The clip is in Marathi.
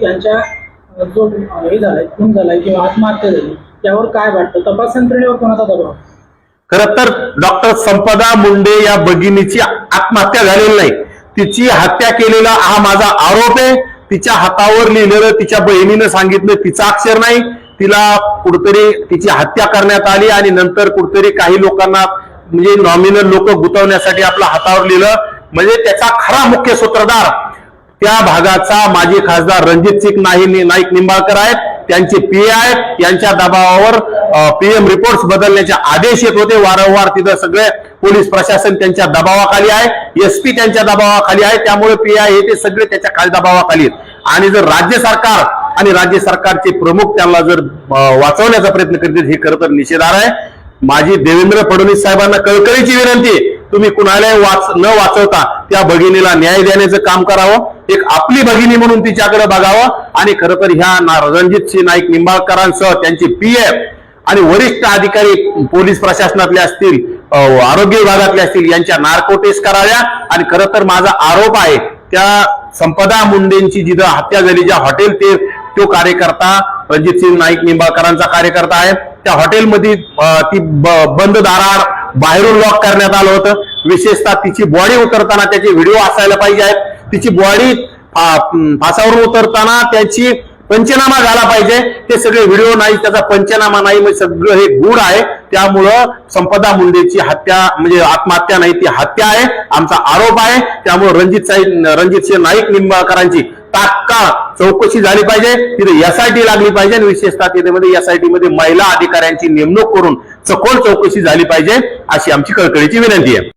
त्यांच्या जो हे झालाय खून झालाय किंवा आत्महत्या झाली त्यावर काय वाटतं? तपास यंत्रणेवर कोणाचा दबाव खर तर डॉक्टर संपदा मुंडे या भगिनीची आत्महत्या झालेली नाही. तिची हत्या केलेला हा माझा आरोप आहे. तिच्या हातावर लिहिलेलं तिच्या बहिणीनं सांगितलं तिचा अक्षर नाही. तिला कुठतरी तिची हत्या करण्यात आली आणि नंतर कुठतरी काही लोकांना म्हणजे नॉमिनल लोक गुंतवण्यासाठी आपल्या हातावर लिहिलं. म्हणजे त्याचा खरा मुख्य सूत्रधार त्या भागाचा माजी खासदार रणजित सिंग नाही नाईक निंबाळकर आहेत. त्यांचे पी आहेत. यांच्या दबावावर पीएम रिपोर्ट बदलण्याचे आदेश येत होते. वारंवार तिथं सगळे पोलीस प्रशासन त्यांच्या दबावाखाली आहे. एसपी त्यांच्या दबावाखाली आहे. त्यामुळे पी आय हे ते सगळे त्याच्याखाली दबावाखाली आहेत. आणि जर राज्य सरकार आणि राज्य सरकारचे प्रमुख त्यांना जर वाचवण्याचा प्रयत्न करतील हे खरं तर निषेधार आहे. माझी देवेंद्र फडणवीस साहेबांना कळकळीची विनंती आहे. तुम्ही कुणालाही वाच न वाचवता त्या भगिनीला न्याय देण्याचं काम करावं. एक आपली भगिनी म्हणून तिच्याकडे बघावं. आणि खरं तर ह्या ना- रणजित सिंह नाईक निंबाळकरांसह त्यांची पी आणि वरिष्ठ अधिकारी पोलीस प्रशासनातले असतील आरोग्य विभागातले असतील यांच्या नार्को टेस्ट कराव्या. आणि खरं तर माझा आरोप आहे त्या संपदा मुंडेंची जिथं हत्या झाली ज्या हॉटेल ते तो कार्यकर्ता रणजित सिंग नाईक निंबाळकरांचा कार्यकर्ता आहे त्या हॉटेलमध्ये ती ब- बंद दाराआड बाहेरून लॉक करण्यात आलं होतं. विशेषतः तिची बॉडी उतरताना त्याचे व्हिडिओ असायला पाहिजे आहेत. तिची बॉडी फासावरून उतरताना त्याची पंचनामा झाला पाहिजे. ते सगळे व्हिडिओ नाही त्याचा पंचनामा नाही म्हणजे सगळं हे गुढ आहे. त्यामुळं संपदा मुंडेची हत्या म्हणजे आत्महत्या नाही ती हत्या आहे. आमचा आरोप आहे. त्यामुळे रणजित साई रणजित सिंह नाईक निंबाळकरांची तात्काळ चौकशी झाली पाहिजे. तिथे एसआयटी लागली पाहिजे आणि विशेषतः तिथे मध्ये एसआयटी मध्ये महिला अधिकाऱ्यांची नेमणूक करून सखोल चौकशी झाली पाहिजे अशी आमची कळकळीची विनंती आहे.